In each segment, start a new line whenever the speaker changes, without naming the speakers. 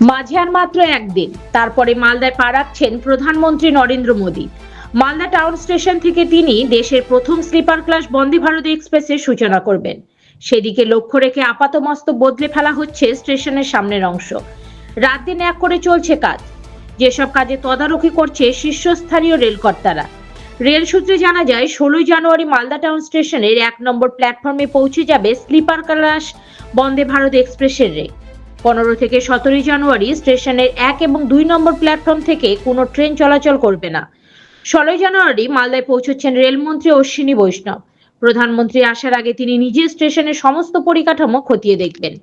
মাঝে আর মাত্র একদিন। তারপরে মালদায় পা রাখছেন প্রধানমন্ত্রী নরেন্দ্র মোদী। মালদা টাউন স্টেশন থেকে তিনি দেশের প্রথম স্লিপার ক্লাস বন্দে ভারত এক্সপ্রেসের সূচনা করবেন। সেদিকে লক্ষ্য রেখে আপাতমস্ত বদলে ফেলা হচ্ছে স্টেশনের সামনের অংশ। রাত দিন এক করে চলছে কাজ। যেসব কাজে তদারকি করছে শীর্ষস্থানীয় রেলকর্তারা। রেল সূত্রে জানা যায়, ষোলোই জানুয়ারি মালদা টাউন স্টেশনের এক নম্বর প্ল্যাটফর্মে পৌঁছে যাবে স্লিপার ক্লাস বন্দে ভারত এক্সপ্রেসের রেল। পনেরো থেকে সতেরোই জানুয়ারি স্টেশনের এক এবং দুই নম্বর প্ল্যাটফর্ম থেকে কোনো ট্রেন চলাচল করবে না। ষোলোই জানুয়ারি মালদায় পৌঁছচ্ছেন রেলমন্ত্রী অশ্বিনী বৈষ্ণব। প্রধানমন্ত্রী আসার আগে তিনি নিজে স্টেশনের সমস্ত পরিকাঠামো খতিয়ে দেখবেন।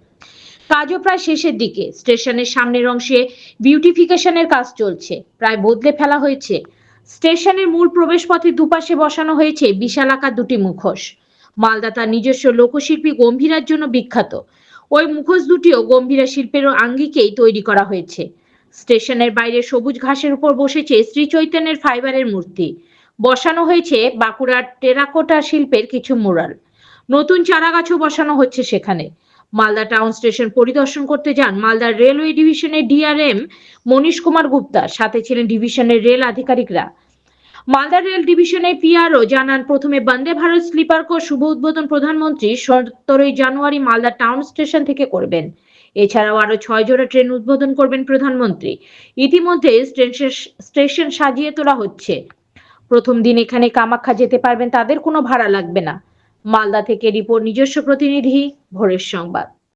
কাজও প্রায় শেষের দিকে। স্টেশনের সামনের অংশে বিউটিফিকেশনের কাজ চলছে। প্রায় বদলে ফেলা হয়েছে। স্টেশনের মূল প্রবেশপথের দুপাশে বসানো হয়েছে বিশালাকার দুটি মুখোশ। মালদা তার নিজস্ব লোকশিল্পী গম্ভীরার জন্য বিখ্যাত। ওই মুখোশ দুটিও গম্ভীরা শিল্পের আঙ্গিকেই তৈরি করা হয়েছে। স্টেশনের বাইরে সবুজ ঘাসের উপর বসেছে শ্রী চৈতন্যের ফাইবারের মূর্তি। বসানো হয়েছে বাঁকুড়ার টেরাকোটা শিল্পের কিছু মুরাল। নতুন চারা গাছও বসানো হচ্ছে সেখানে। মালদা টাউন স্টেশন পরিদর্শন করতে যান মালদার রেলওয়ে ডিভিশনের ডিআরএম মনীশ কুমার গুপ্তা। সাথে ছিলেন ডিভিশনের রেল আধিকারিকরা। মালদা রেল ডিভিশনের পিআরও জানান, প্রথমে বন্দে ভারত স্লিপার কোচ শুভ উদ্বোধন প্রধানমন্ত্রী সতেরোই জানুয়ারি মালদা টাউন স্টেশন থেকে করবেন। এছাড়াও আরও ছয় জোড়া ট্রেন উদ্বোধন করবেন প্রধানমন্ত্রী। ইতিমধ্যে স্টেশন- সাজিয়ে তোলা হচ্ছে। প্রথম দিন এখানে কামাখ্যা যেতে পারবেন, তাদের কোনো ভাড়া লাগবে না। মালদা থেকে রিপোর্ট নিজস্ব প্রতিনিধি ভোরের সংবাদ।